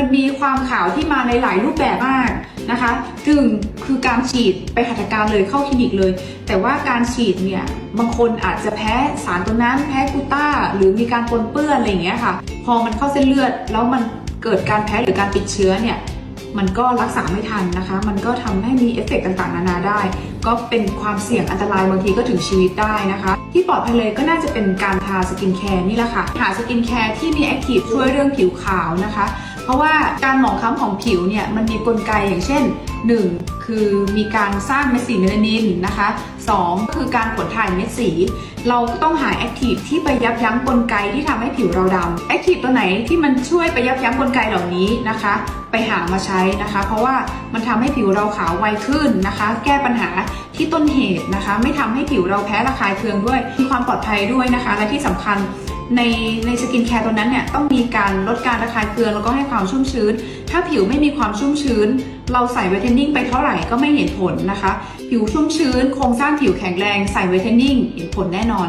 มันมีความขาวที่มาในหลายรูปแบบมากนะคะกึ่งคือการฉีดไปหัตถการเลยเข้าคลินิกเลย แต่ว่าการฉีดเนี่ยบางคนอาจจะแพ้สารตัวนั้นแพ้กูต้า หรือมีการปนเปื้อนอะไรอย่างเงี้ยค่ะ พอมันเข้าเส้นเลือด แล้วมันเกิดการแพ้หรือการติดเชื้อเนี่ยมันก็รักษาไม่ทันนะคะ มันก็ทำให้มีเอฟเฟกต์ต่างๆ นานาได้ ก็เป็นความเสี่ยงอันตรายบางทีก็ถึงชีวิตได้นะคะ ที่ปลอดภัยเลยก็น่าจะเป็นการทาสกินแคร์นี่แหละค่ะ หาสกินแคร์ที่มีแอคทีฟช่วยเรื่องผิวขาวนะคะ เพราะว่าการหมองคล้ำของผิวเนี่ยมันมีกลไกอย่างเช่น 1. คือมีการสร้างเม็ดสีเมลานินนะคะ 2. คือการผลถ่ายเม็ดสี เราต้องหาแอคทีฟที่ไปยับยั้งกลไกที่ทำให้ผิวเราดำแอคทีฟตัวไหนที่มันช่วยไปยับยั้งกลไกเหล่านี้นะคะ ไปหามาใช้นะคะ เพราะว่ามันทำให้ผิวเราขาวไวขึ้นนะคะ แก้ปัญหาที่ต้นเหตุนะคะ ไม่ทำให้ผิวเราแพ้ระคายเคืองด้วยมีความปลอดภัยด้วยนะคะ และที่สำคัญ ในในสกินแคร์ตัวนั้นเนี่ยต้องมีการลดการระคายเคืองแล้วก็ให้ความชุ่มชื้น ถ้าผิวไม่มีความชุ่มชื้น เราใส่ไวท์เทนนิ่งไปเท่าไหร่ก็ไม่เห็นผลนะคะ ผิวชุ่มชื้น โครงสร้างผิวแข็งแรงใส่ไวท์เทนนิ่งเห็นผลแน่นอน